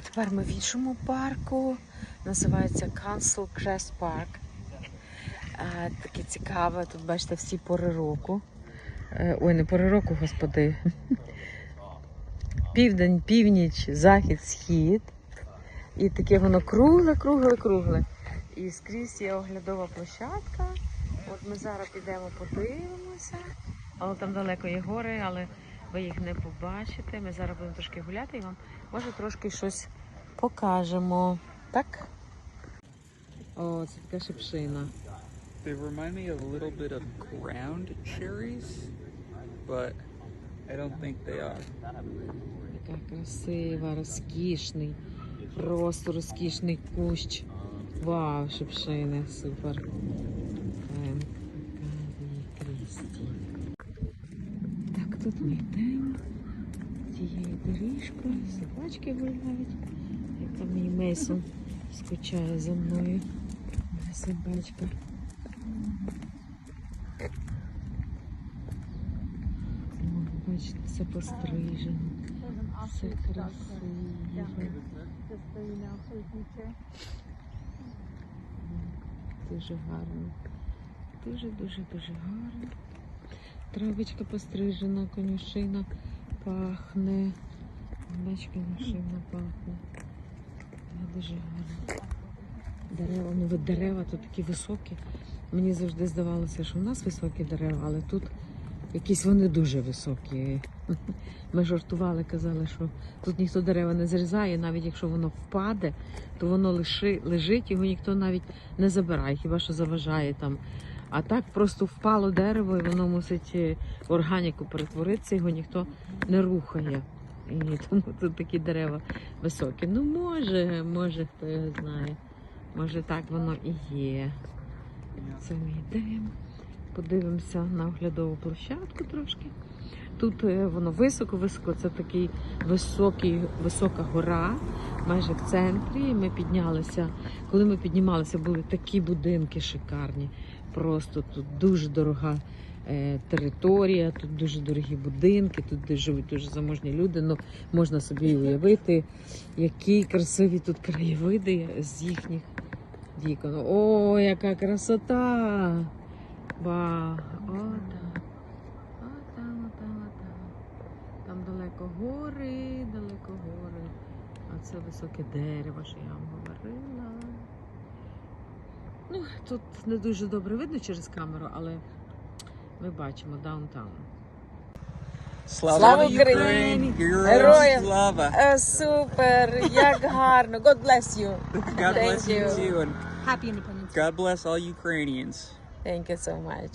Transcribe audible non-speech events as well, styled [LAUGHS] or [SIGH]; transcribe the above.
тепер ми в іншому парку. Називається Council Crest Park. Таке цікаве. Тут бачите всі пори року. Е, Ой, не пори року, господи. [LAUGHS] Південь, північ, захід, схід. І таке воно кругле, кругле, кругле. І скрізь є оглядова площадка. От ми зараз підемо подивимося. Але там далеко є гори, але ви їх не побачите. Ми зараз будемо трошки гуляти і вам може трошки щось покажемо. Так? О, це така шипшина. They remind me a little bit of ground cherries, but I don't think they are. Така красива, розкішний, просто розкішний кущ. Вау, шипшини, супер. Ем, Крісті. Тут ми йдемо цією доріжкою, собачки гуляють. Як там мій Мейсон скучає за мною. Моя собачка. Бачите, все пострижено. Все красиво. Дуже гарно. Дуже, дуже, дуже гарно. Травичка пострижена, конюшина пахне. Бач, конюшина пахне. А, Дуже гарно. Дерева, ну от дерева тут такі високі. Мені завжди здавалося, що в нас високі дерева, але тут якісь вони дуже високі. [LAUGHS] Ми жартували, казали, що тут ніхто дерева не зрізає, навіть якщо воно впаде, то воно лежить, його ніхто навіть не забирає, хіба що заважає там. А так просто впало дерево, і воно мусить е, органіку перетворитися, його ніхто не рухає. І тому тут такі дерева високі. Ну, може, може, хто його знає. Може так воно і є. Це ми йдемо. Подивимося на оглядову площадку трошки. Тут е, воно високо-високо, це такий високий, висока гора, майже в центрі. Ми піднялися. Коли ми піднімалися, були такі будинки шикарні. Просто тут дуже дорога е, територія, тут дуже дорогі будинки, тут живуть дуже заможні люди. Ну, можна собі уявити, які красиві тут краєвиди з їхніх вікон. О, яка красота! Вау! О, там. О, там, о, там, о, там. Там далеко гори, далеко гори. А це високе дерево, що я вам говорила. Ну, тут не дуже добре видно через камеру, але ми бачимо даунтаун. Слава Україні! Героям слава! Е, Супер! Як гарно! God bless you! God bless you you. too, and Happy Independence. God bless all Ukrainians. Thank you so much.